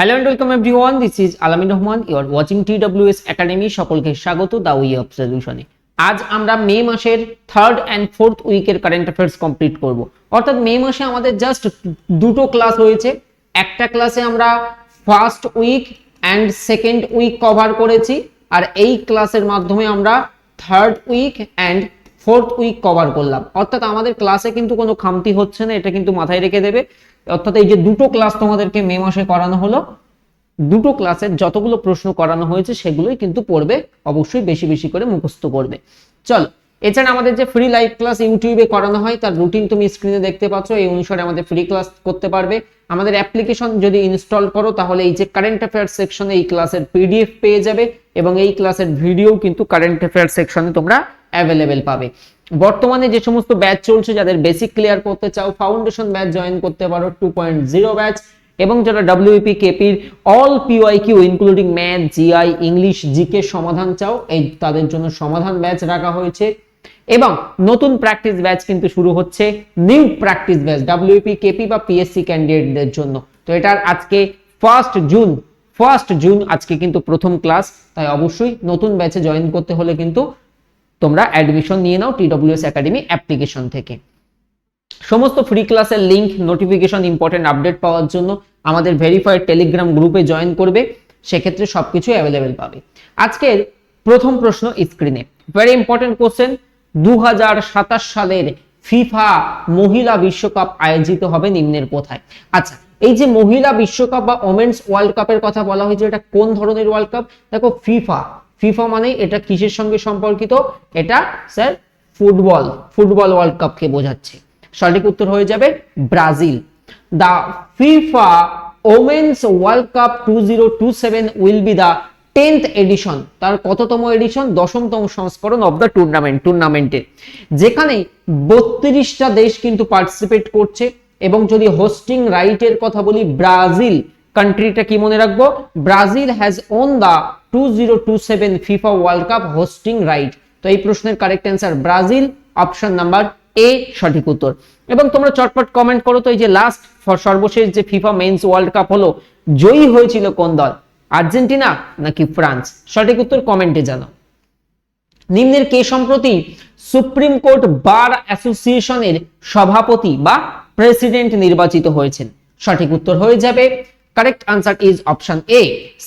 Hello and welcome everyone this is Alamin Rahman you are watching TWS academy সকলকে স্বাগত the way of সলিউশনে আজ আমরা May মাসের থার্ড অ্যান্ড ফোর্থ উইকের কারেন্ট অ্যাফেয়ার্স কমপ্লিট করব। অর্থাৎ মে মাসে আমাদের জাস্ট দুটো ক্লাস হয়েছে একটা ক্লাসে আমরা first week and second week cover করেছি। আর এই ক্লাসের মাধ্যমে আমরা third week and fourth week cover করলাম। অর্থাৎ আমাদের ক্লাসে কিন্তু কোনো খামতি হচ্ছে না, এটা কিন্তু মাথায় রেখে দেবে। অর্থাৎ এই যে দুটো ক্লাস তোমাদেরকে মে মাসে করানো হলো, দুটো ক্লাসের যতগুলো প্রশ্ন করানো হয়েছে, সেগুলোই কিন্তু পড়বে, অবশ্যই বেশি বেশি করে মুখস্থ করবে। চলো, এছাড়া আমাদের যে ফ্রি লাইভ ক্লাস ইউটিউবে করানো হয়, তার রুটিন তুমি স্ক্রিনে দেখতে পাচ্ছ, এই অনুসারে আমাদের ফ্রি ক্লাস করতে পারবে। আমাদের অ্যাপ্লিকেশন যদি ইনস্টল করো, তাহলে এই যে কারেন্ট অ্যাফেয়ার সেকশনে এই ক্লাসের পিডিএফ পেয়ে যাবে, এবং এই ক্লাসের ভিডিও কিন্তু কারেন্ট অ্যাফেয়ার সেকশনে তোমরা অ্যাভেলেবেল পাবে। বর্তমানে যে সমস্ত ব্যাচ চলছে, যাদের বেসিক ক্লিয়ার করতে চাও ফাউন্ডেশন ব্যাচ জয়েন করতে পারো টু পয়েন্ট জিরো ব্যাচ এবং যারা WP কেপির all P Y Q including math GI English GK সমাধান চাও, এই তাদের জন্য সমাধান ব্যাচ রাখা হয়েছে। এবং নতুন প্র্যাকটিস ব্যাচ কিন্তু শুরু হচ্ছে new practice batch WP KP বা পিএসসি ক্যান্ডিডেটদের জন্য। তো এটার আজকে ফার্স্ট জুন ফার্স্ট জুন আজকে কিন্তু প্রথম ক্লাস তাই অবশ্যই নতুন ব্যাচে জয়েন করতে হলে কিন্তু তোমরা অ্যাডমিশন নিয়ে নাও টিডব্লিউএস একাডেমি অ্যাপ্লিকেশন থেকে। সমস্ত ফ্রি ক্লাসের লিংক নোটিফিকেশন ইম্পর্টেন্ট আপডেট পাওয়ার জন্য আমাদের ভেরিফাইড টেলিগ্রাম গ্রুপে জয়েন করবে, সেক্ষেত্রে সবকিছু অ্যাভেলেবেল পাবে। আজকের প্রথম প্রশ্ন স্ক্রিনে ভেরি ইম্পর্টেন্ট কোশ্চেন দু হাজার সাতাশ সালের ফিফা মহিলা বিশ্বকাপ আয়োজিত হবে নিম্নের কোথায়? আচ্ছা এই যে মহিলা বিশ্বকাপ বা ওমেন্স ওয়ার্ল্ড কাপের কথা বলা হয়েছে, এটা কোন ধরনের ওয়ার্ল্ড কাপ দেখো ফিফা ফিফা মানে এটা কিসের সঙ্গে সম্পর্কিত? এটা স্যার, ফুটবল ফুটবল ওয়ার্ল্ড কাপকে বোঝাচ্ছে। সঠিক উত্তর হয়ে যাবে Brazil. The FIFA women's world cup two zero two seven will be the tenth edition তার কততম এডিশন দশমতম সংস্করণ অফ দ্য টুর্নামেন্ট টুর্নামেন্টে যেখানে বত্রিশটা দেশ কিন্তু পার্টিসিপেট করছে, এবং যদি হোস্টিং রাইটের কথা বলি, ব্রাজিল কান্ট্রিটা কি মনে রাখব? Brazil has won the two zero two seven FIFA world cup hosting right তো এই প্রশ্নের correct answer Brazil option number A সঠিক উত্তর। এবং তোমরা চটপট কমেন্ট করো তো এই যে লাস্ট সর্বশেষ যে ফিফা মেন্স ওয়ার্ল্ড কাপ হলো, জয়ী হয়েছিল কোন দল? আর্জেন্টিনা নাকি ফ্রান্স? সঠিক উত্তর কমেন্টে জানাও। নিম্নের কে সম্প্রতি সুপ্রিম কোর্ট বার অ্যাসোসিয়েশনের সভাপতি বা প্রেসিডেন্ট নির্বাচিত হয়েছেন? সঠিক উত্তর হয়ে যাবে correct answer is option A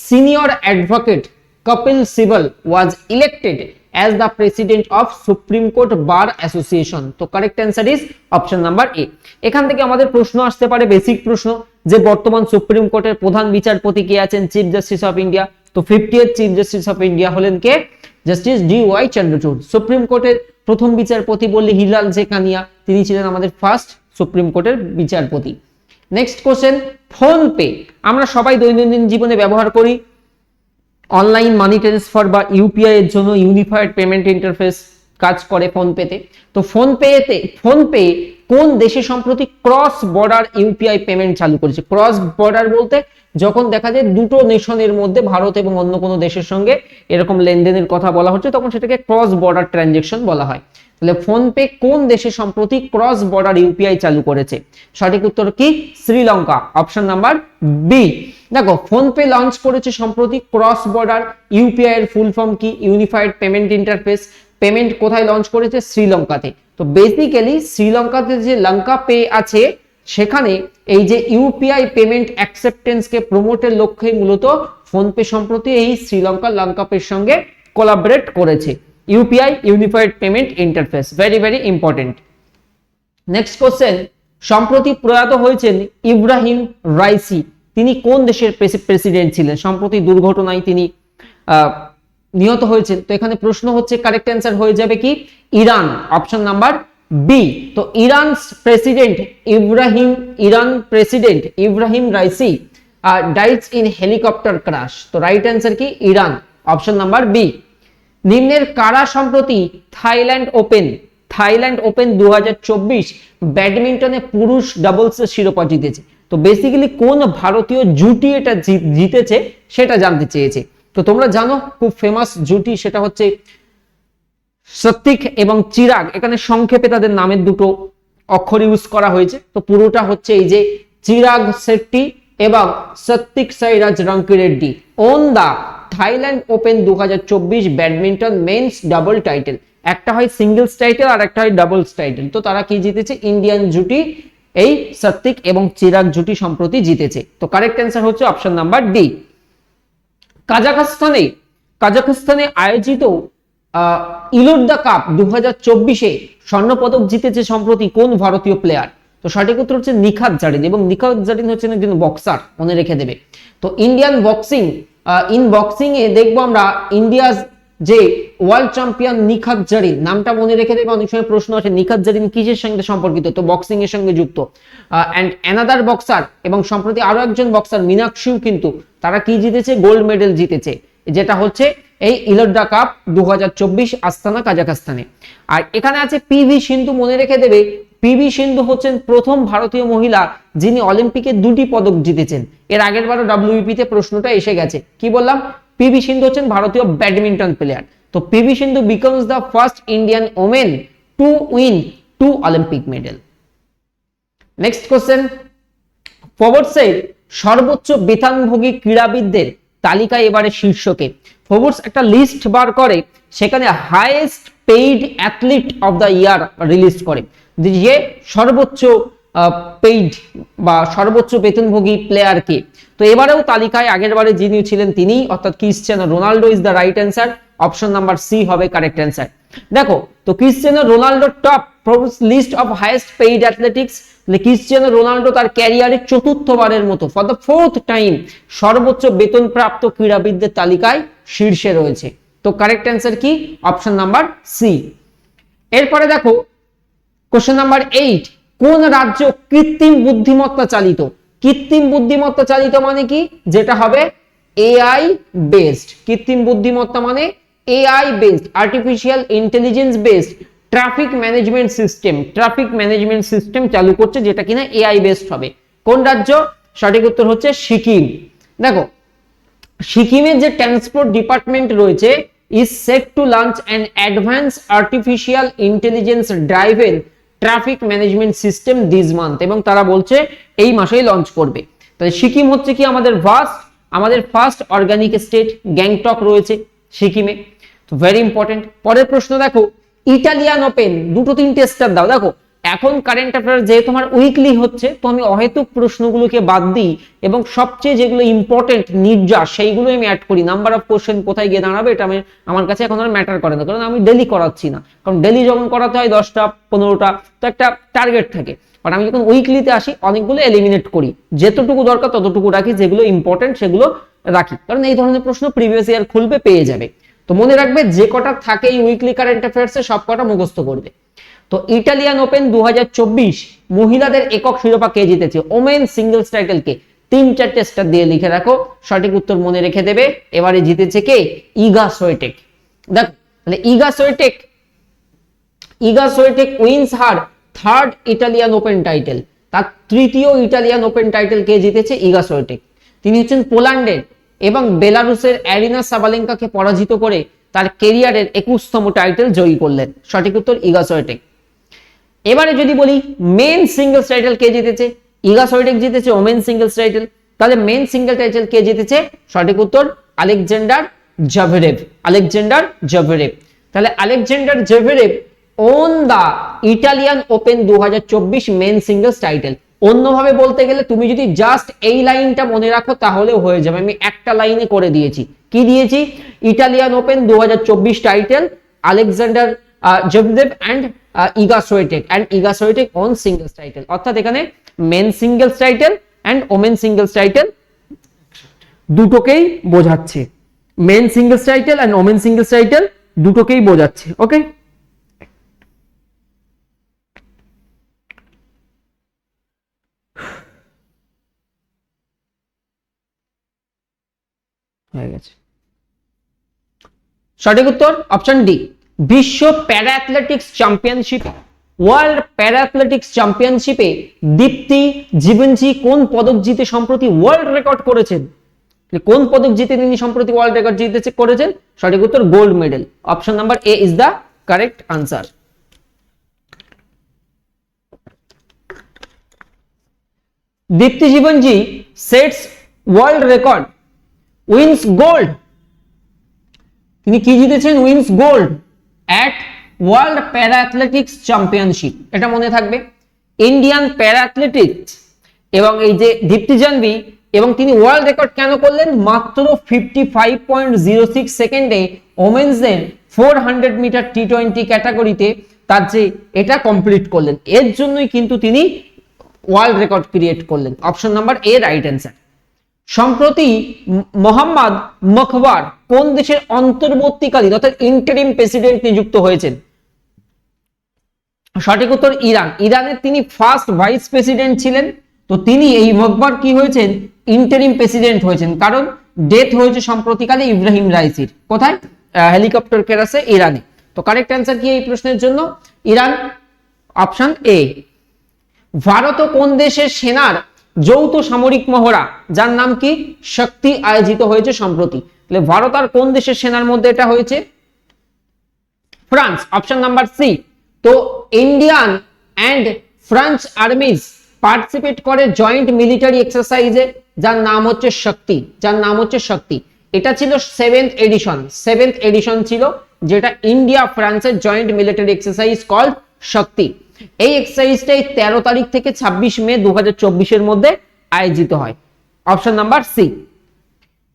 senior advocate Kapil Sibal was elected as the president of supreme court bar association তো correct answer is option number A এখান থেকে আমাদের প্রশ্ন আসতে পারে বেসিক প্রশ্ন, যে বর্তমান সুপ্রিম কোর্টের প্রধান বিচারপতি কে আছেন? চিফ জাস্টিস অফ ইন্ডিয়া তো fifty chief justice of India হলেন কে? Justice D Y Chandrachud supreme কোর্টের প্রথম বিচারপতি বললে হিলাল জে কানিয়া তিনি ছিলেন আমাদের ফার্স্ট সুপ্রিম কোর্টের বিচারপতি। নেক্সট কোশ্চেন ফোনপে আমরা সবাই দৈনন্দিন জীবনে ব্যবহার করি। অনলাইন মানি ট্রান্সফার বা ইউপিআই এর জন্য ইউনিফাইড পেমেন্ট ইন্টারফেস কাজ করে ফোন পেতে তো ফোন পেতে ফোন পে কোন দেশে সম্প্রতি ক্রস বর্ডার ইউপিআই পেমেন্ট চালু করেছে? ক্রস বর্ডার বলতে যখন দেখা যায় দুটো নেশনের মধ্যে ভারত এবং অন্য কোনো দেশের সঙ্গে এরকম লেনদেনের কথা বলা হচ্ছে, তখন সেটাকে ক্রস বর্ডার ট্রানজেকশন বলা হয়। তাহলে ফোন পে কোন দেশে সম্প্রতি ক্রস বর্ডার ইউপিআই চালু করেছে? সঠিক উত্তর কি? শ্রীলঙ্কা। অপশন নাম্বার বি দেখো ফোন পে লঞ্চ করেছে সম্প্রতি ক্রস বর্ডার ইউপিআই এর ফুল ফর্ম কি? Unified payment interface. পেমেন্ট কোথায় লঞ্চ করেছে? শ্রীলঙ্কাতে। তো বেসিক্যালি শ্রীলঙ্কাতে যে লঙ্কা পে আছে, সেখানে এই যে ইউপিআই পেমেন্ট অ্যাকসেপ্টেন্সকে প্রমোটের লক্ষ্যে মূলত ফোনপে সম্প্রতি এই শ্রীলঙ্কার লঙ্কা পের সঙ্গে কোলাবরেট করেছে। UPI unified payment interface very very important next question সম্প্রতি প্রয়াত হয়েছেন ইব্রাহিম রাইসি। তিনি কোন দেশের প্রেসিডেন্ট ছিলেন? সম্প্রতি দুর্ঘটনায় তিনি নিহত হয়েছেন। তো এখানে প্রশ্ন হচ্ছে কারেক্ট অ্যান্সার হয়ে যাবে কি? ইরান অপশন নাম্বার বি তো Iran president Ibrahim, Iran president Ibrahim Raisi dies in helicopter crash তো রাইট অ্যান্সার কি? ইরান অপশন নাম্বার বি নিম্নের কারা সম্প্রতি থাইল্যান্ড ওপেন? থাইল্যান্ড ওপেন দু হাজার চব্বিশ, ব্যাডমিন্টনে পুরুষ ডাবলসের শিরোপা জিতেছে। তো বেসিক্যালি কোন ভারতীয় জুটি এটা জিতেছে, সেটা জানতে চেয়েছে। তো তোমরা জানো, খুব ফেমাস জুটি সেটা হচ্ছে সত্যিক এবং চিরাগ। এখানে সংক্ষেপে তাদের নামের দুটো অক্ষর ইউজ করা হয়েছে। তো পুরোটা হচ্ছে এই যে চিরাগ শেট্টি এবং Satwik Sairaj Ranki Reddy. Won the Thailand open দুহাজার চব্বিশ ব্যাডমিন্টন মেন্স ডাবল টাইটেল। একটা হয় সিঙ্গেলস টাইটেল আর একটা হয় ডাবলস টাইটেল তো তারা কি জিতেছে? ইন্ডিয়ান জুটি, এই সত্বিক এবং চিরাগ জুটি সম্প্রতি জিতেছে। তো কারেক্ট অ্যান্সার হচ্ছে অপশন নাম্বার ডি কাজাখস্তানে কাজাখস্তানে আয়োজিত ইলুদ্দা কাপ দু হাজার চব্বিশে স্বর্ণপদক জিতেছে সম্প্রতি কোন ভারতীয় প্লেয়ার তো সঠিক উত্তর হচ্ছে নিখাত জারিন এবং নিখাত জারিন হচ্ছেন একজন বক্সার মনে রেখে দেবে। তো ইন্ডিয়ান বক্সিং ইন বক্সিং এ দেখব আমরা ইন্ডিয়ার যে ওয়ার্ল্ড চ্যাম্পিয়ন নিখাত জারিন, নামটা মনে রেখে দেবে অনেক সময় প্রশ্ন আছে নিখাত জারিন কিসের সঙ্গে সম্পর্কিত? তো বক্সিং এর সঙ্গে যুক্ত। অ্যান্ড অ্যানাদার বক্সার এবং সম্প্রতি আরও একজন বক্সার মীনাক্ষীও কিন্তু, তারা কি জিতেছে? গোল্ড মেডেল জিতেছে। যেটা হচ্ছে এই ইলোড্ডা কাপ দু আস্তানা, কাজাখস্তানে। আর এখানে আছে পিভি সিন্ধু, মনে রেখে দেবে পিভি সিন্ধু হচ্ছেন প্রথম ভারতীয় মহিলা যিনি অলিম্পিকে দুটি পদক জিতেছেন। এর আগের বারও ডাব্লিউপি তে প্রশ্নটা এসে গেছে। কি বললাম? পিভি সিন্ধু হচ্ছেন ভারতীয় ব্যাডমিন্টন প্লেয়ার তো P V Sindhu becomes the first Indian women to win two Olympic medal next question ফোর্বসে সর্বোচ্চ বেতনভোগী ক্রীড়াবিদদের তালিকায় এবারে শীর্ষকে। ফোর্বস একটা লিস্ট বার করে, সেখানে highest paid athlete of the year release করে। যে সর্বোচ্চ পেইড বা সর্বোচ্চ বেতনভোগী প্লেয়ার কে। তো এবারেও তালিকায় আগের বারে যিনি ছিলেন তিনি, অর্থাৎ Cristiano Ronaldo is the right answer option number C হবে কারেক্ট অ্যান্সার দেখো, তো Cristiano Ronaldo top list of highest paid athletics Cristiano Ronaldo তার ক্যারিয়ারে চতুর্থবারের মতো ফর দ্য ফোর্থ টাইম সর্বোচ্চ বেতনপ্রাপ্ত ক্রীড়াবিদদের তালিকায় শীর্ষে রয়েছে। তো কারেক্ট অ্যান্সার কি? অপশন নাম্বার সি এরপরে দেখো কোশ্চেন নাম্বার এইট কোন রাজ্য কৃত্রিম বুদ্ধিমত্তা চালিত? কৃত্রিম বুদ্ধিমত্তা চালিত মানে কি? যেটা হবে এআই বেসড কৃত্রিম বুদ্ধিমত্তা মানে AI based artificial intelligence based traffic management system traffic management system চালু করছে যেটা কিনা এআই বেসড হবে। কোন রাজ্য? সঠিক উত্তর হচ্ছে সিকিম। দেখো, সিকিমের যে ট্রান্সপোর্ট ডিপার্টমেন্ট রয়েছে is set to launch an advance artificial intelligence driven traffic management system this month এবং তারা বলছে এই মাসেই লঞ্চ করবে। তাহলে সিকিম হচ্ছে কি আমাদের ফার্স্ট আমাদের ফার্স্ট অর্গানিক স্টেট গ্যাংটক রয়েছে সিকিমে। তো ভেরি ইম্পর্টেন্ট পরের প্রশ্ন দেখো, ইটালিয়ান ওপেন, দুটো তিনটে স্টার দাও। দেখো এখন কারেন্ট অ্যাফেয়ার যেহেতু আমার উইকলি হচ্ছে, তো আমি অহেতুক প্রশ্নগুলোকে বাদ দিই এবং সবচেয়ে যেগুলো ইম্পর্টেন্ট নির্যাস সেইগুলো আমি অ্যাড করি। নাম্বার অফ কোশ্চেন কোথায় গিয়ে দাঁড়াবে এটা আমি, আমার কাছে এখন আর ম্যাটার করে না, কারণ আমি ডেলি করাচ্ছি না। কারণ ডেলি যখন করাতে হয় দশটা, পনেরোটা, তো একটা টার্গেট থাকে। বাট আমি যখন উইকলিতে আসি, অনেকগুলো এলিমিনেট করি। যেতটুকু দরকার ততটুকু রাখি, যেগুলো ইম্পর্টেন্ট সেগুলো রাখি। কারণ এই ধরনের প্রশ্ন প্রিভিয়াস ইয়ার খুলবে, পেয়ে যাবে। তো মনে রাখবে, যে কটা থাকে এই উইকলি কারেন্ট অ্যাফেয়ার্সে সব কটা মুখস্থ করবে। তো ইটালিয়ান ওপেন দু হাজার চব্বিশ মহিলাদের একক শিরোপা কে জিতেছে? ওমেন সিঙ্গলস টাইটেল কে তিন চারটে স্টার দিয়ে লিখে রাখো, সঠিক উত্তর মনে রেখে দেবে। এবারে জিতেছে কে? Iga Swiatek. দেখো Iga Swiatek Iga Swiatek wins her third Italian open title. তার তৃতীয় ইটালিয়ান ওপেন টাইটেল কে জিতেছে? ইগা সোয়েটেক। তিনি হচ্ছেন পোল্যান্ডের এবং বেলারুসের অ্যারিনা সাবালেঙ্কাকে পরাজিত করে তার কেরিয়ারের একুশতম টাইটেল জয়ী করলেন। সঠিক উত্তর ইগা সোয়েটেক। এবারে যদি বলি মেন সিঙ্গেলস টাইটেল কে জিতেছে? ইগা সোয়েটেক জিতেছে ওমেন সিঙ্গেলস টাইটেল তাহলে মেন সিঙ্গেল টাইটেল কে জিতেছে? সঠিক উত্তর আলেকজান্ডার জাভেরেভ আলেকজান্ডার জাভেরেভ তাহলে Alexander Zverev won the Italian open দু হাজার চব্বিশ মেন সিঙ্গেলস টাইটেল অন্যভাবে বলতে গেলে তুমি যদি জাস্ট এই লাইনটা মনে রাখো, তাহলেও হয়ে যাবে। আমি একটা লাইনে করে দিয়েছি। কি দিয়েছি? ইটালিয়ান ওপেন দু হাজার চব্বিশ title Alexander জেভদেব and Iga Swiatek and Iga Swiatek on singles title অর্থাৎ এখানে men singles title and women singles title দুটোকেই বোঝাচ্ছে। Men singles title and women singles title দুটোকেই বোঝাচ্ছে ওকে হয়ে গেছে। সঠিক উত্তর অপশন ডি বিশ্ব para athletics championship, world para athletics চ্যাম্পিয়নশিপে দীপ্তি জীবনজি কোন পদক জিতে সম্প্রতি ওয়ার্ল্ড রেকর্ড করেছেন? কোন পদক জিতে তিনি সম্প্রতি ওয়ার্ল্ড রেকর্ড জিতেছে, করেছেন? সঠিক উত্তর gold medal option number A is the correct answer Deepthi Jeevanji sets world record wins gold তিনি কি জিতেছেন? Wins gold at world para athletics championship এটা মনে থাকবে। ইন্ডিয়ান প্যারা অ্যাথলেটিক্স এবং এই যে দীপ্তি জানবি এবং তিনি ওয়ার্ল্ড রেকর্ড কেন করলেন? মাত্র fifty five point zero six সেকেন্ডে ওমেন্সদের four hundred meter T twenty ক্যাটাগরিতে তার যে এটা কমপ্লিট করলেন। এর জন্যই কিন্তু তিনি ওয়ার্ল্ড রেকর্ড ক্রিয়েট করলেন। Option number A right answer সম্প্রতি মোহাম্মদ মখবার কোন দেশের অন্তর্বর্তীকালীন অর্থাৎ ইন্টারিম প্রেসিডেন্ট নিযুক্ত হয়েছেন? সঠিক উত্তর ইরান। ইরানের তিনি ফার্স্ট ভাইস প্রেসিডেন্ট ছিলেন। তো তিনি এই মকবার কি হয়েছেন? ইন্টারিম প্রেসিডেন্ট হয়েছেন। কারণ ডেথ হয়েছে সম্প্রতিকালে ইব্রাহিম রাইসির। কোথায়? হেলিকপ্টার কেরাসে ইরানে। তো কারেক্ট অ্যান্সার কি এই প্রশ্নের জন্য? ইরান অপশন এ ভারত কোন দেশের সেনার যৌথ সামরিক মহড়া, যার নাম কি? শক্তি আয়োজিত হয়েছে সম্প্রতি। তাহলে ভারত আর কোন দেশের সেনার মধ্যে এটা হয়েছে? ফ্রান্স অপশন নাম্বার সি তো Indian and France armies participate করে জয়েন্ট মিলিটারি এক্সারসাইজে যার নাম হচ্ছে শক্তি, যার নাম হচ্ছে শক্তি। এটা ছিল সেভেন্থ এডিশন সেভেন্থ এডিশন ছিল, যেটা ইন্ডিয়া ফ্রান্সের joint military exercise call Shakti. এই এক্সারসাইজটাই তেরো তারিখ থেকে ছাব্বিশ মে দু এর মধ্যে আয়োজিত হয়। অপশন নাম্বার সি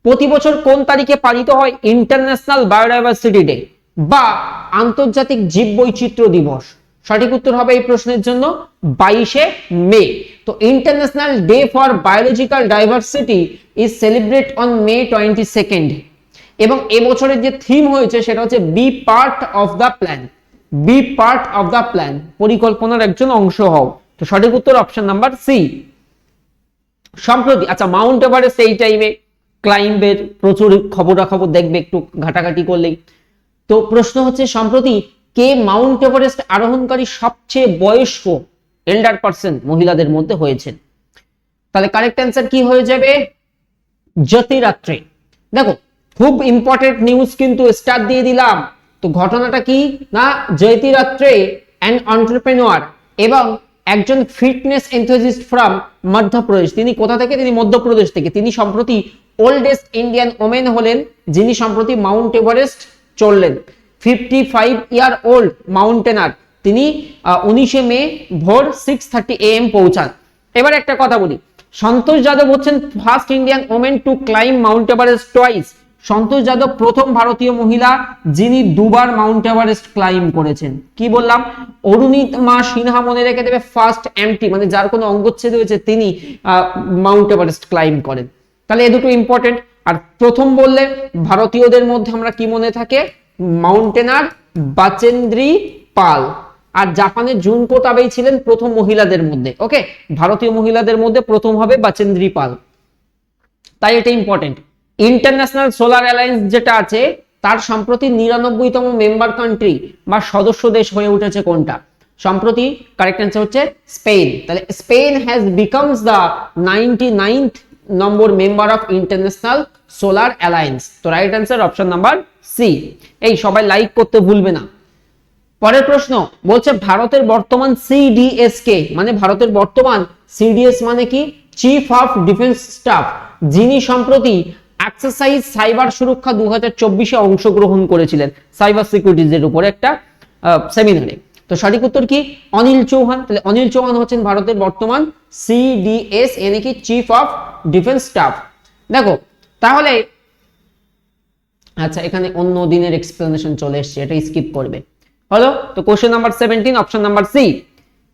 প্রতি বছর কোন তারিখে পালিত হয় ইন্টারন্যাশনাল বায়োডাইভার্সিটি ডে বা আন্তর্জাতিক জীববৈচিত্র্য দিবস? সঠিক উত্তর হবে এই প্রশ্নের জন্য বাইশে মে। তো international day for biological diversity is celebrate on May twenty second এবং এবছরের যে থিম হয়েছে সেটা হচ্ছে be part of the plan be part of the plan পরিকল্পনার একজন অংশ হও। তো সঠিক উত্তর অপশন নাম্বার সি সম্প্রতি আচ্ছা মাউন্ট এভারেস্ট এই টাইমে ক্লাইম্বের প্রচুর খবরাখবর দেখবে, একটু ঘাটাঘাটি করলেই। তো প্রশ্ন হচ্ছে, সম্প্রতি কে মাউন্ট এভারেস্ট আরোহণকারী সবচেয়ে বয়স্ক এল্ডার পার্সন মহিলাদের মধ্যে হয়েছেন? তাহলে কারেক্ট অ্যান্সার কি হয়ে যাবে? জ্যোতিরাত্রে। দেখো, খুব ইম্পর্টেন্ট নিউজ কিন্তু স্টার্ট দিয়ে দিলাম। তো ঘটনাটা কি? না জয়তিরাত্রে অ্যান্ড অন্টারপ্রেনোয়ার এবং একজন ফিটনেস এনথোজিস্ট ফ্রম মধ্যপ্রদেশ। তিনি কোথা থেকে? তিনি মধ্যপ্রদেশ থেকে। তিনি সম্প্রতি ওল্ডেস্ট ইন্ডিয়ান ওমেন হলেন, যিনি সম্প্রতি মাউন্ট এভারেস্ট চললেন fifty five year old mountaineer তিনি উনিশে মে ভোর সিক্স থার্টি এম পৌঁছান। এবার একটা কথা বলি। সন্তোষ যাদব হচ্ছেন first Indian women to climb Mount Everest twice Santosh Yadav প্রথম ভারতীয় মহিলা যিনি দুবার মাউন্ট এভারেস্ট ক্লাইম করেছেন। কি বললাম? অরুণিমা সিনহা মনে রেখে দেবে ফার্স্ট এমটি মানে যার কোনো অঙ্গচ্ছেদ হয়েছে তিনি মাউন্ট এভারেস্ট ক্লাইম করেন। তাহলে এ দুটো ইম্পর্টেন্ট আর প্রথম বললে ভারতীয়দের মধ্যে আমরা কি মনে থাকে? মাউন্টেনার বাচেন্দ্রী পাল। আর জাপানের জুনকো তাবেই ছিলেন প্রথম মহিলাদের মধ্যে। ওকে ভারতীয় মহিলাদের মধ্যে প্রথম হবে বাচেন্দ্রী পাল। তাই এটা ইম্পর্টেন্ট ইন্টারন্যাশনাল সোলার অ্যালায়েন্স যেটা আছে, তার সম্প্রতি নিরানব্বইতম মেম্বার কান্ট্রি বা সদস্য দেশ হয়ে উঠেছে কোনটা? সম্প্রতি কারেক্ট অ্যান্সার হচ্ছে স্পেন তাহলে Spain has becomes the ninety ninth number member of international solar alliance তো right answer option number C এই সবাই লাইক করতে ভুলবে না। পরের প্রশ্ন, বলছে ভারতের বর্তমান সিডিএস কে মানে ভারতের বর্তমান সিডিএস মানে কি? চিফ অফ ডিফেন্স স্টাফ যিনি সম্প্রতি এক্সারসাইজ সাইবার সুরক্ষা দু হাজার চব্বিশে অংশগ্রহণ করেছিলেন সাইবার সিকিউরিটিজের উপরে একটা সেমিনারে তো সঠিক উত্তর কি? অনিল চৌহান। তাহলে অনিল চৌহান হচ্ছেন ভারতের বর্তমান সিডিএস এনে কি চিফ অফ ডিফেন্স স্টাফ দেখো, তাহলে আচ্ছা এখানে অন্য দিনের এক্সপ্লেনেশন চলে এসছে, এটা স্কিপ করবে। হলো? তো question number seventeen option number C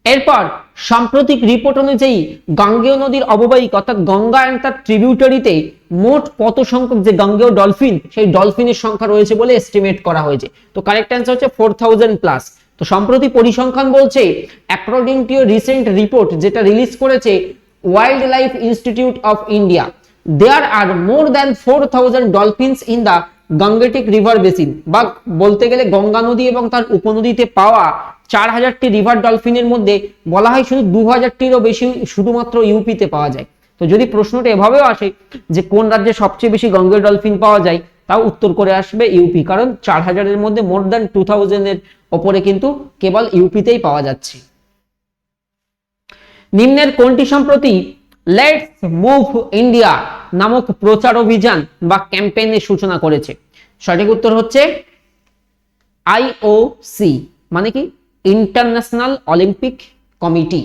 এরপর, সাম্প্রতিক রিপোর্ট অনুযায়ী গাঙ্গেয় নদীর অববাহিক অর্থাৎ গঙ্গা অ্যান্ড তার ট্রিবিউটারিতে মোট কত সংখ্যক যে গাঙ্গেয় ডলফিন সেই ডলফিনের সংখ্যা রয়েছে বলে এস্টিমেট করা হয়েছে। তো কারেক্ট অ্যান্সার হচ্ছে ফোর থাউজেন্ড প্লাস তো সম্প্রতি পরিসংখ্যান বলছে অ্যাকর্ডিং টু রিসেন্ট রিপোর্ট যেটা রিলিজ করেছে wild life institute of India there are more than four thousand dolphins in the Gangetic river basin বা বলতে গেলে গঙ্গা নদী এবং তার উপনদীতে পাওয়া চার হাজারটি রিভার ডলফিনের মধ্যে বলা হয় শুধু দু হাজারটিরও বেশি শুধুমাত্র ইউপিতে পাওয়া যায়। তো যদি প্রশ্নটা এভাবেও আসে যে কোন রাজ্যে সবচেয়ে বেশি গঙ্গের ডলফিন পাওয়া যায়, তাও উত্তর করে আসবে ইউপি, কারণ চার হাজারের মধ্যে মোর দ্যান টু থাউজেন্ডের ওপরে কিন্তু কেবল ইউপিতেই পাওয়া যাচ্ছে। নিম্নের কোনটি সম্প্রতি লেটস মুভ ইন্ডিয়া নামক প্রচার অভিযান বা ক্যাম্পেইনের সূচনা করেছে? সঠিক উত্তর হচ্ছে আইওসি মানে কি? International Olympic committee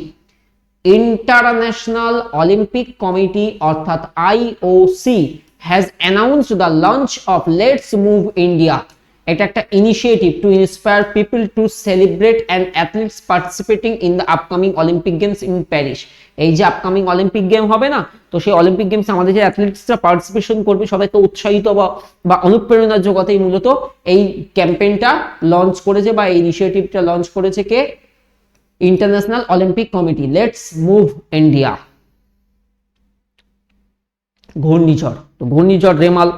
international Olympic committee অর্থাৎ IOC has announced the launch of let's move India এটা একটা initiative to inspire people to celebrate and athletes participating in the upcoming Olympic games in Paris এই যে upcoming Olympic game হবে না, তো সেই Olympic games আমাদের যে অ্যাথলিটসরা পার্টিসিপেশন করবে, সবাইকে উৎসাহিত বা বা অনুপ্রেরণা জোগাতেই মূলত এই ক্যাম্পেইনটা লঞ্চ করেছে বা এই ইনিশিয়েটিভটা লঞ্চ করেছে কে? International Olympic committee let's move India ঘূর্ণিঝড়, তো ঘূর্ণিঝড় রেমাল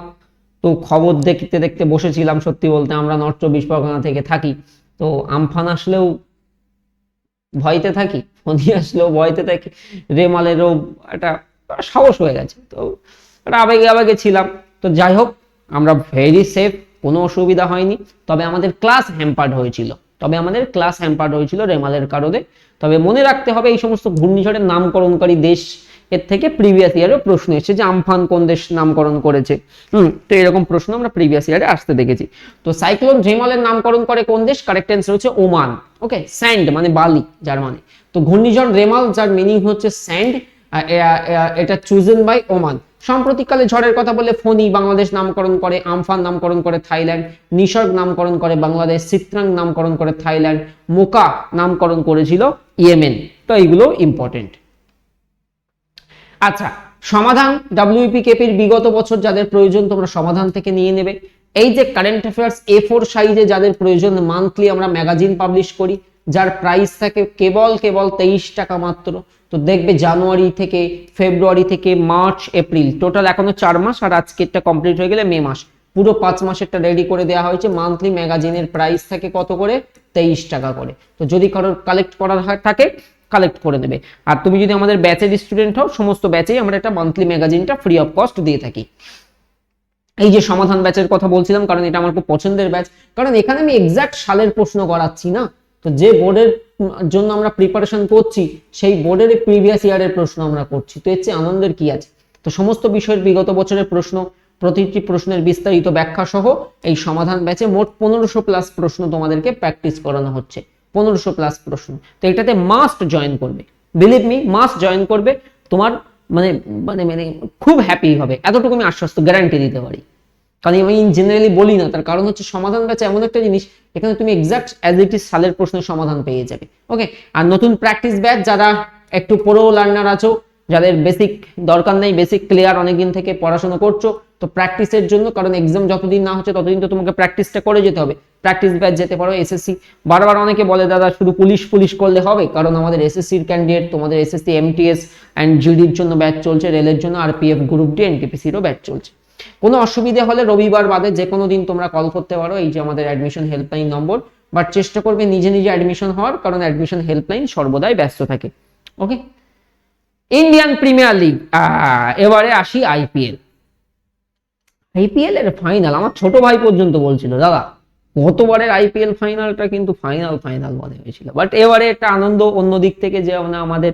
তো খবর দেখতে দেখতে বসেছিলাম সত্যি বলতে, আমরা নর্থ চব্বিশ পরগনা থেকে থাকি। তো আমফান আসলেও ভয়তে থাকি ফনি আসলেও ভয়তে থাকি। রেমালেরও একটা সাহস হয়ে গেছে। তো একটা আবেগে আবেগে ছিলাম। তো যাই হোক, আমরা ভেরি সেফ কোনো অসুবিধা হয়নি। তবে আমাদের ক্লাস হ্যাম্পার্ড হয়েছিল। তবে আমাদের ক্লাস হ্যাম্পার্ড হয়েছিল রেমালের কারণে। তবে মনে রাখতে হবে এই সমস্ত ঘূর্ণিঝড়ের নামকরণকারী দেশ এর থেকে প্রিভিয়াস ইয়ারও প্রশ্ন এসেছে যে আমফান কোন দেশ নামকরণ করেছে। হুম, তো এরকম প্রশ্ন আমরা প্রিভিয়াস ইয়ারে আসতে দেখেছি। তো সাইক্লোন রেমালের নামকরণ করে কোন দেশ? কারেক্ট অ্যান্সার হচ্ছে ওমান। ওকে স্যান্ড মানে বালি যার মানে তো ঘূর্ণিঝড় রেমাল যার মিনিং হচ্ছে স্যান্ড এটা চুজেন বাই ওমান। সাম্প্রতিককালে ঝড়ের কথা বলে ফনি বাংলাদেশ নামকরণ করে, আমফান নামকরণ করে থাইল্যান্ড, নিসর্গ নামকরণ করে বাংলাদেশ সিত্রাং নামকরণ করে থাইল্যান্ড, মোকা নামকরণ করেছিল ইয়েমেন। তো এইগুলো ইম্পর্টেন্ট আচ্ছা সমাধান ডাব্লিউপি কেপির বিগত বছর যাদের প্রয়োজন তোমরা সমাধান থেকে নিয়ে নেবে। এই যে কারেন্ট অ্যাফেয়ার্স এ ফোর সাইজে যাদের প্রয়োজন মান্থলি আমরা ম্যাগাজিন পাবলিশ করি, যার প্রাইস থাকে কেবল কেবল তেইশ টাকা মাত্র। তো দেখবে জানুয়ারি থেকে ফেব্রুয়ারি থেকে মার্চ এপ্রিল টোটাল এখনও চার মাস আর আজকেরটা কমপ্লিট হয়ে গেলে মে মাস। পুরো পাঁচ মাসেরটা রেডি করে দেওয়া হয়েছে। মান্থলি ম্যাগাজিনের প্রাইস থাকে কত করে? তেইশ টাকা করে। তো যদি কারোর কালেক্ট করার থাকে কালেক্ট করে নেবে। আর তুমি যদি আমাদের ব্যাচের স্টুডেন্ট হও, সমস্ত ব্যাচেই আমরা একটা মান্থলি ম্যাগাজিনটা ফ্রি অফ কস্ট দিয়ে থাকি। এই যে সমাধান ব্যাচের কথা বলছিলাম, কারণ এটা আমার খুব পছন্দের ব্যাচ কারণ এখানে আমি এক্সাক্ট সালের প্রশ্ন করাচ্ছি না। তো যে বোর্ডের জন্য আমরা প্রিপারেশন করছি, সেই বোর্ডের প্রিভিয়াস ইয়ারের প্রশ্ন আমরা করছি। তো এর চেয়ে আনন্দের কি আছে? তো সমস্ত বিষয়ের বিগত বছরের প্রশ্ন, প্রতিটি প্রশ্নের বিস্তারিত ব্যাখ্যা সহ এই সমাধান ব্যাচে মোট পনেরোশো প্লাস প্রশ্ন তোমাদেরকে প্র্যাকটিস করানো হচ্ছে। পনেরোশো প্লাস প্রশ্ন। তো এটাতে মাস্ট জয়েন করবে। বিলিভ মি মাস্ট জয়েন করবে, তোমার মানে মানে মানে খুব হ্যাপি হবে। এতটুকু আমি আশ্বস্ত গ্যারান্টি দিতে পারি। কারণ আমি জেনারেলি বলি না, তার কারণ হচ্ছে সমাধান কাছে এমন একটা জিনিস, এখানে তুমি এক্সাক্ট অ্যাজ ইট ইজ সালের প্রশ্নের সমাধান পেয়ে যাবে। ওকে আর নতুন প্র্যাকটিস ব্যাচ যারা একটু প্রো লার্নার আছো যাদের বেসিক দরকার নেই বেসিক ক্লিয়ার অনেকদিন থেকে পড়াশোনা করছ, তো প্র্যাকটিসের জন্য, কারণ এক্সাম যতদিন না হচ্ছে ততদিন তো তোমাকে প্র্যাকটিসটা করে যেতে হবে। প্র্যাকটিস ব্যাচ যেতে পারো এসএসসি বারবার অনেকে বলে, দাদা, শুধু পুলিশ পুলিশ করলে হবে? কারণ আমাদের এসএসসির ক্যান্ডিডেট তোমাদের এসএসসি এমটিএস অ্যান্ড জিডির জন্য ব্যাচ চলছে রেলের জন্য আর পিএফ গ্রুপ ডি এনটিপিসিরও ব্যাচ চলছে। কোনো অসুবিধা হলে রবিবার বাদে যে কোনো দিন তোমরা কল করতে পারো, এই যে আমাদের অ্যাডমিশন হেল্পলাইন নম্বর বাট চেষ্টা করবে নিজে নিজে অ্যাডমিশন হওয়ার, কারণ অ্যাডমিশন হেল্পলাইন সর্বদাই ব্যস্ত থাকে। ওকে ইন্ডিয়ান প্রিমিয়ার লিগ এবারে আসি আইপিএল আইপিএল এর ফাইনাল আমার ছোট ভাই পর্যন্ত বলছিল, দাদা, গতবারের আইপিএল ফাইনালটা কিন্তু ফাইনাল ফাইনাল মনে হয়েছিল। বাট এবারে একটা আনন্দ অন্য দিক থেকে যে মানে আমাদের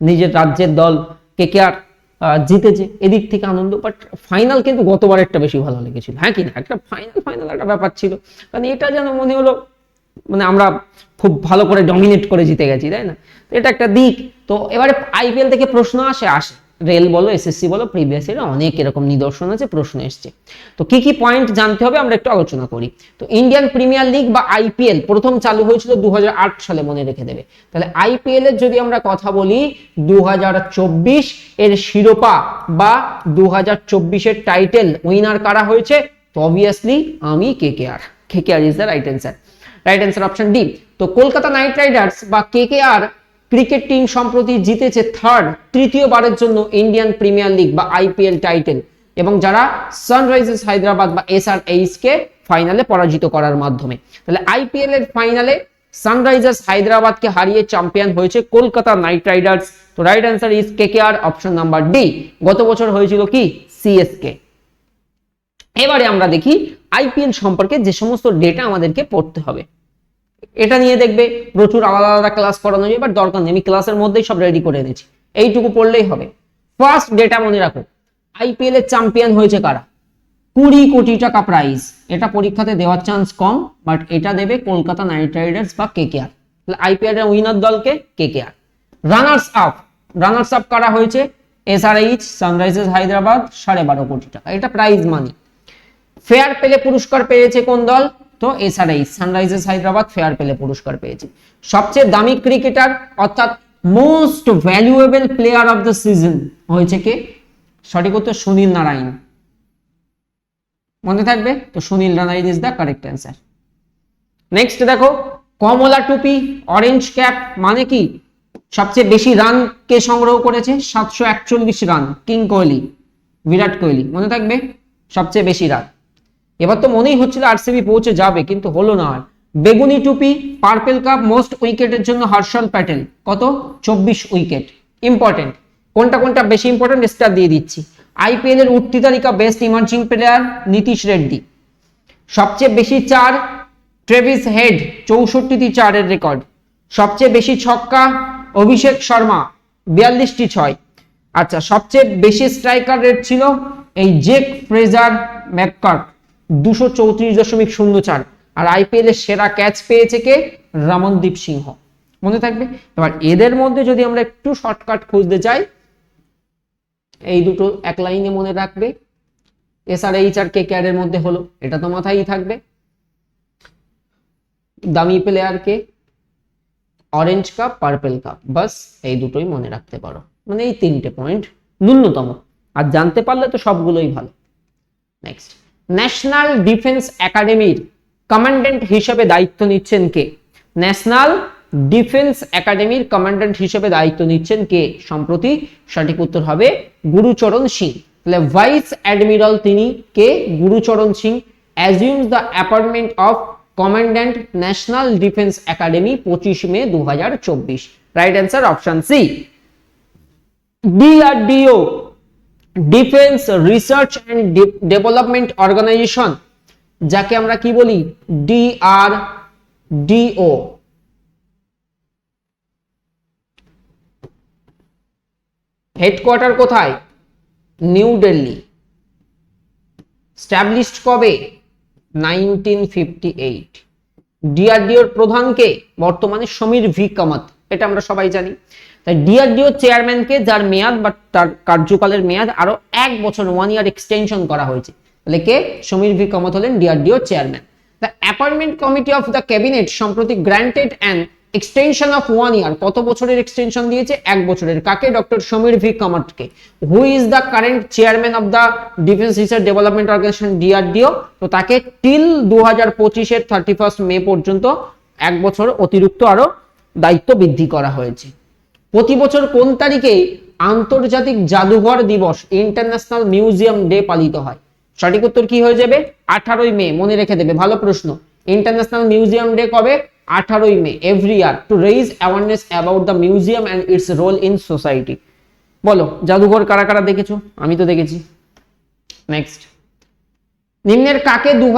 নিজের রাজ্যের দল কে কে আর জিতেছে, এদিক থেকে আনন্দ। বাট ফাইনাল কিন্তু গতবারেরটা বেশি ভালো লেগেছিল। হ্যাঁ কি না? একটা ফাইনাল ফাইনাল একটা ব্যাপার ছিল। কারণ এটা যেন মনে হলো মানে আমরা খুব ভালো করে ডমিনেট করে জিতে গেছি, তাই না? এটা একটা দিক। তো এবারে আইপিএল থেকে প্রশ্ন আসে আসে। রেল বলো এসএসসি বলো প্রিভিয়াস ইয়ারে অনেক এরকম নিদর্শন আছে, প্রশ্ন এসছে। তো কি কি পয়েন্ট জানতে হবে আমরা একটু আলোচনা করি। তো ইন্ডিয়ান প্রিমিয়ার লিগ বা আইপিএল প্রথম চালু হয়েছিল দু হাজার আট সালে মনে রেখে দেবে। তাহলে আইপিএল এর যদি আমরা কথা বলি দু হাজার চব্বিশ এর শিরোপা বা দু হাজার চব্বিশ এর টাইটেল উইনার কারা হয়েছে? তো অবভিয়াসলি আমি K K R K K R is the right answer right answer option D তো কলকাতা নাইট রাইডার্স বা K K R cricket team সম্প্রতি জিতেছে থার্ড তৃতীয়বারের জন্য ইন্ডিয়ান প্রিমিয়ার লিগ বা আইপিএল টাইটেল এবং যারা সানরাইজার্স হায়দ্রাবাদ বা এস আর কে ফাইনালে পরাজিত করার মাধ্যমে। তাহলে আইপিএল এর ফাইনালে সানরাইজার্স হায়দ্রাবাদকে হারিয়ে চ্যাম্পিয়ন হয়েছে কলকাতা নাইট রাইডার্স তো right answer is K K R option number D গত বছর হয়েছিল কি? সিএসকে এবারে আমরা দেখি আইপিএল সম্পর্কে যে সমস্ত ডেটা আমাদেরকে পড়তে হবে। এটা নিয়ে দেখবে, প্রচুর আলাদা আলাদা ক্লাস করানো যায় বাট দরকার নেই, আমি ক্লাসের মধ্যেই সব রেডি করে এনেছি। এইটুকু পড়লেই হবে। ফার্স্ট ডেটা মনে রাখো আইপিএল এর চ্যাম্পিয়ন হয়েছে কারা? কুড়ি কোটি টাকা প্রাইজ এটা পরীক্ষাতে দেওয়ার চান্স কম বাট এটা দেবে কলকাতা নাইট রাইডার্স বা কে কেকেআর আইপিএল এর উইনার দলকে KKR runners up runners up কারা হয়েছে? এসআরএইচ সানরাইজার্স হায়দ্রাবাদ সাড়ে বারো কোটি টাকা। এটা প্রাইজ মানি ফেয়ার পেলে পুরস্কার পেয়েছে কোন দল? তো এসআরআইচ সানরাইজার্স হায়দ্রাবাদ ফেয়ার পেলে পুরস্কার পেয়েছে। সবচেয়ে দামি ক্রিকেটার, অর্থাৎ most valuable player of the season হয়েছে কে? সঠিক উত্তর সুনীল নারায়ণ। মনে থাকবে? তো Sunil Narine is the correct answer next দেখো, কমলা টুপি অরেঞ্জ ক্যাপ মানে কি? সবচেয়ে বেশি রান কে সংগ্রহ করেছে? সাতশো একচল্লিশ রান কিং কোহলি, বিরাট কোহলি। মনে থাকবে? সবচেয়ে বেশি রান এবার তো মনেই হচ্ছিল আর আরসিবি পৌঁছে যাবে, কিন্তু হলো না বেগুনি টুপি পার্পেল কাপ মোস্ট উইকেটের জন্য হর্ষল প্যাটেল। কত? চব্বিশ উইকেট। ইম্পর্টেন্ট কোনটা কোনটা বেশি ইম্পর্টেন্ট স্টার দিয়ে দিচ্ছি। আইপিএল এর উঠতি তালিকা best emerging player Nitish Reddy. সবচেয়ে বেশি চার ট্রেভিস হেড চৌষট্টিটি চারের রেকর্ড সবচেয়ে বেশি ছক্কা, অভিষেক শর্মা, বিয়াল্লিশটি ছয়। আচ্ছা সবচেয়ে বেশি স্ট্রাইকার রেট ছিল এই জেক ফ্রেজার ম্যাককার্ট দুশো চৌত্রিশ দশমিক শূন্য চার। আর আইপিএল এর সেরা ক্যাচ পেয়েছে কে? রমনদীপ সিংহ। মনে থাকবে? এবার এদের মধ্যে যদি আমরা একটু শর্টকাট খুঁজতে চাই এই দুটো এক লাইনে মনে রাখবে। এসআরএইচ আর কে এর মধ্যে হলো, এটা তো মাথায় থাকবে। দামি প্লেয়ারকে অরেঞ্জ কাপ পার্পেল কাপ বাস, এই দুটোই মনে রাখতে পারো। মানে এই তিনটে পয়েন্ট ন্যূনতম। আর জানতে পারলে তো সবগুলোই ভালো। নেক্সট ন্যাশনাল ডিফেন্স একাডেমির কমান্ডেন্ট হিসেবে দায়িত্ব নিচ্ছেন কে? ন্যাশনাল ডিফেন্স একাডেমির কমান্ডেন্ট হিসেবে দায়িত্ব নিচ্ছেন কে? সম্প্রতি সঠিক উত্তর হবে গুরুচরণ সিং। তাহলে ভাইস অ্যাডমিরাল তিনি কে? Gurcharan Singh. Assumes the appointment of commandant national defence academy পঁচিশ মে দু হাজার চব্বিশ। Right answer option C. DRDO defence research and development organisation, যাকে আমরা কি বলি? ডিআর ডিও হেডকোয়ার্টার কোথায়? নিউ দিল্লি। স্ট্যাবলিশড কবে? Nineteen fifty eight. ডিআরডিওর প্রধানকে বর্তমানে সমীর ভি কামাত এটা আমরা সবাই জানি। তাই ডিআরডিও চেয়ারম্যানকে যার মেয়াদ বা তার কার্যকালের মেয়াদ আরও এক বছর ওয়ান ইয়ার এক্সটেনশন করা হয়েছে। তাহলে কে? সমীর ভি কামাত হলেন DRDO chairman the appointment committee of the cabinet সম্প্রতি granted and extension of one year কত বছরের এক্সটেনশন দিয়েছে? এক বছরের। কাকে? Doctor Samir V কামাতকে। Who is the current chairman of the defence research development organisation DRDO তো তাকে টিল দু হাজার পঁচিশের থার্টি ফার্স্ট মে পর্যন্ত এক বছর অতিরিক্ত আরও দায়িত্ব বৃদ্ধি করা হয়েছে। প্রতি বছর কোন তারিখে আন্তর্জাতিক জাদুঘর দিবস ইন্টারন্যাশনাল মিউজিয়াম ডে পালিত হয়? সঠিক উত্তর কি হয়ে যাবে? আঠারোই মে, মনে রেখে দেবে, ভালো প্রশ্ন। ইন্টারন্যাশনাল মিউজিয়াম ডে কবে? আঠারোই মে every year to raise awareness about the museum and its role in society বলো, জাদুঘর কারা কারা দেখেছ? আমি তো দেখেছি। নেক্সট নিম্নের কাকে দু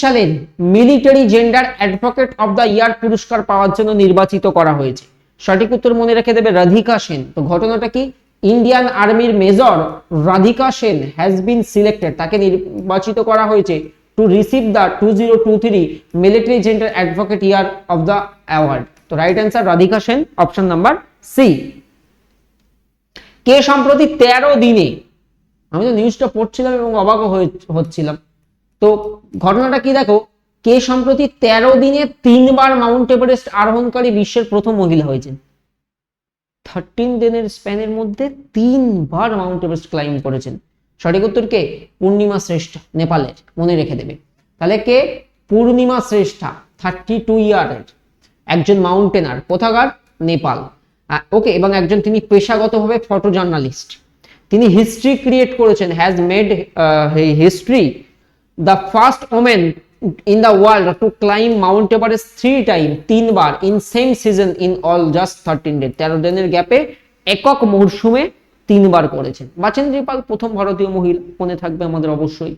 সালের military gender advocate of the year পুরস্কার পাওয়ার জন্য নির্বাচিত করা হয়েছে? সঠিক উত্তর মনে রেখে দেবে রাধিকা সেন। তো ঘটনাটা কি? ইন্ডিয়ান আর্মির major Radhika Sen has been selected তাকে নির্বাচিত করা হয়েছে to receive the two zero two three military gender advocate year of the award তো right answer Radhika Sen option number C কে সম্প্রতি তেরো দিনে, আমি তো নিউজটা পড়ছিলাম এবং অবাক হচ্ছিলাম। তো ঘটনাটা কি দেখো? কে সম্প্রতি তেরো দিনে তিনবার মাউন্ট এভারেস্ট আরোহণকারী বিশ্বের প্রথম মহিলা হয়েছেন? থার্টিন দিনের স্প্যানের মধ্যে তিনবার মাউন্ট এভারেস্ট ক্লাইম করেছেন। সঠিক উত্তর কে? পূর্ণিমা শ্রেষ্ঠ, নেপালের, মনে রেখে দেবে। তাহলে কে? পূর্ণিমা শ্রেষ্ঠা থার্টি টু ইয়ারের একজন মাউন্টেনার, কোথাকার? নেপাল। ওকে, এবং একজন তিনি পেশাগতভাবে ফটো জার্নালিস্ট তিনি হিস্ট্রি ক্রিয়েট করেছেন has made history the first women in the world to climb mount Everest three time তিনবার in same season in all just thirteen day তেরো দিনের গ্যাপে একক মরশুমে তিনবার করেছেন। বাচেন্দ্রী পাল প্রথম ভারতীয় মহিলা, মনে থাকবে আমাদের অবশ্যই।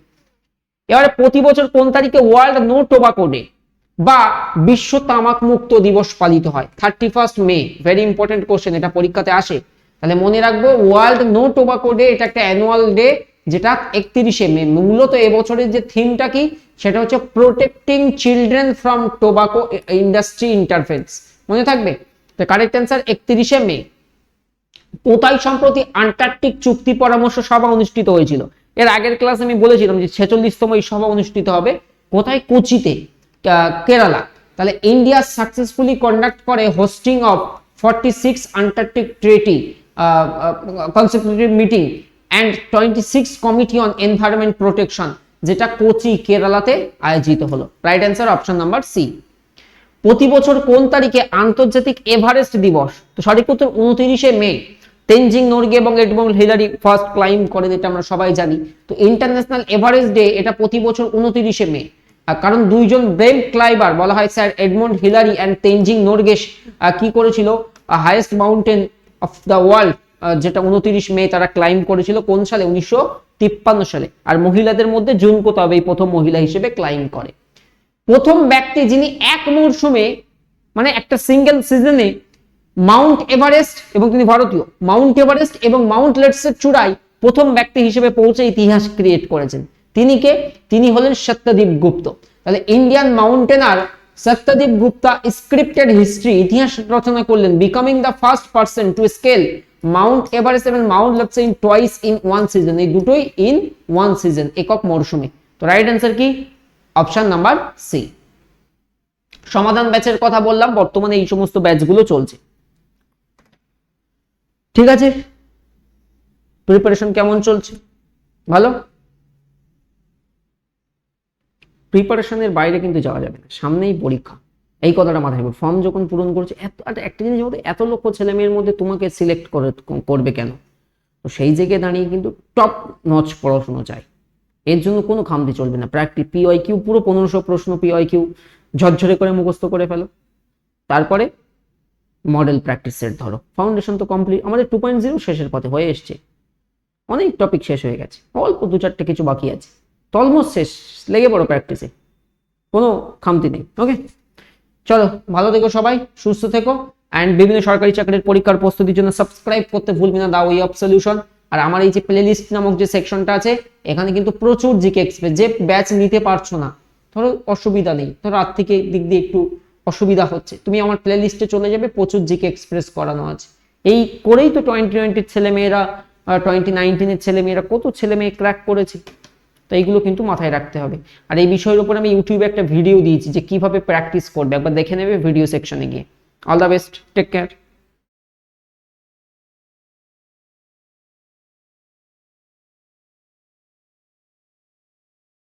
এবারে প্রতি বছর কোন তারিখে ওয়ার্ল্ড নো টোবাকো ডে বা বিশ্ব তামাক মুক্ত দিবস পালিত হয়? Thirty first May very important question এটা পরীক্ষাতে আসে। তাহলে মনে রাখব ওয়ার্ল্ড নো টোবাকো ডে এটা একটা অ্যানুয়াল ডে যেটা একত্রিশে মে, মূলত এবছরের যে থিমটা কি? সেটা হচ্ছে protecting children from tobacco industry interference মনে থাকবে? তো কারেক্ট অ্যান্সার একত্রিশে মে। কোথায় সম্প্রতি আন্টার্কটিক চুক্তি পরামর্শ সভা অনুষ্ঠিত হয়েছিল। এর আগের ক্লাসে আমি বলেছিলাম যে ছেচল্লিশতম এই সভা অনুষ্ঠিত হবে কোথায়? কোচিতে কেরালা। তাহলে ইন্ডিয়া সাকসেসফুলি কন্ডাক্ট করে hosting of forty six Antarctic treaty consultative meeting and twenty six committee on environment protection যেটা কোচি, কেরালাতে আয়োজিত হলো। Right answer option number C প্রতি বছর কোন তারিখে আন্তর্জাতিক এভারেস্ট দিবস? তো সঠিক উত্তর উনত্রিশে মে। তেনজিং, নোরগে এবং এডমন্ড হিলারি ফার্স্ট ক্লাইম করেন, এটা আমরা সবাই জানি। তো ইন্টারন্যাশনাল এভারেস্ট ডে এটা প্রতি বছর উনত্রিশে মে। কারণ দুইজন ব্রেভ ক্লাইবার, বলা হয় sir Edmund Hillary and Tenzing, Norgay কি করেছিল? Highest mountain of the world যেটা উনত্রিশ মে তারা ক্লাইম করেছিল, কোন সালে? উনিশশো তিপ্পান্ন সালে। আর মহিলাদের মধ্যে জুন কোথাও এই প্রথম মহিলা হিসেবে ক্লাইম করে। প্রথম ব্যক্তি যিনি এক মরশুমে মানে একটা সিঙ্গেল সিজনে মাউন্ট এভারেস্ট এবং তিনি ভারতীয় মাউন্ট এভারেস্ট এবং মাউন্ট লেটসের চূড়ায় প্রথম ব্যক্তি হিসেবে পৌঁছে ইতিহাস ক্রিয়েট করেছেন। তিনি কে? তিনি হলেন সত্যদীপ গুপ্ত। তাহলে Indian mountaineer Satyadeep Gupta scripted history ইতিহাস রচনা করলেন becoming the first person to scale mount Everest এবং mount Lhotse in twice in one season. এই দুটোই ইন ওয়ান সিজন, একক মরশুমে তো রাইট অ্যান্সার কি? Option number C. সমাধান ব্যাচের কথা বললাম, বর্তমানে এই সমস্ত ব্যাচগুলো চলছে। ঠিক আছে? প্রিপারেশন কেমন চলছে? ভালো? প্রিপারেশনের বাইরে কিন্তু যাওয়া যাবে না, সামনেই পরীক্ষা। এই কথাটা মাথায় রাখবে। ফর্ম যখন পূরণ করছে, এত একটা জিনিস মধ্যে এত লক্ষ ছেলে মেয়ের মধ্যে তোমাকে সিলেক্ট করে করবে কেন? তো সেই জায়গায় দাঁড়িয়ে কিন্তু টপ নচ পড়াশুনো চাই। এর জন্য কোনো খামতি চলবে না। প্র্যাকটিস পিওয়াই কিউ পুরো পনেরোশো প্রশ্ন পিওয়াই কিউ ঝরঝরে করে মুখস্থ করে ফেলো। তারপরে মডেল প্র্যাকটিস সেট ধরো। ফাউন্ডেশন তো কমপ্লিট আমাদের টু পয়েন্ট জিরো শেষের পথে হয়ে এসছে। অনেক টপিক শেষ হয়ে গেছে। অল্প দু চারটে কিছু বাকি আছে। অলমোস্ট শেষ। লেগে পড়ো প্র্যাকটিসে কোনো খামতি নেই। ওকে চলো, ভালো থেকো সবাই, সুস্থ থেকো অ্যান্ড বিভিন্ন সরকারি চাকরির পরীক্ষার প্রস্তুতির জন্য সাবস্ক্রাইব করতে ভুলবি না, দাও ওই অফ সলিউশন আর আমার এই যে প্লেলিস্ট নামক যে সেকশনটা আছে, এখানে কিন্তু প্রচুর জিকে এক্সপ্রেস যে ব্যাচ নিতে পারছ না, ধরো অসুবিধা নেই, ধরো রাত থেকে দিক দিয়ে একটু অসুবিধা হচ্ছে, তুমি আমার প্লেলিস্টে চলে যাবে, প্রচুর জিকে এক্সপ্রেস করানো আছে। এই করেই তো টোয়েন্টি টোয়েন্টির ছেলে মেয়েরা টোয়েন্টি নাইনটিনের ছেলেমেয়েরা, কত ছেলে মেয়ে ক্র্যাক করেছে। তো এইগুলো কিন্তু মাথায় রাখতে হবে। আর এই বিষয়ের উপর আমি ইউটিউবে একটা ভিডিও দিয়েছি যে কীভাবে প্র্যাকটিস করবে। একবার দেখে নেবে ভিডিও সেকশনে গিয়ে। All the best take care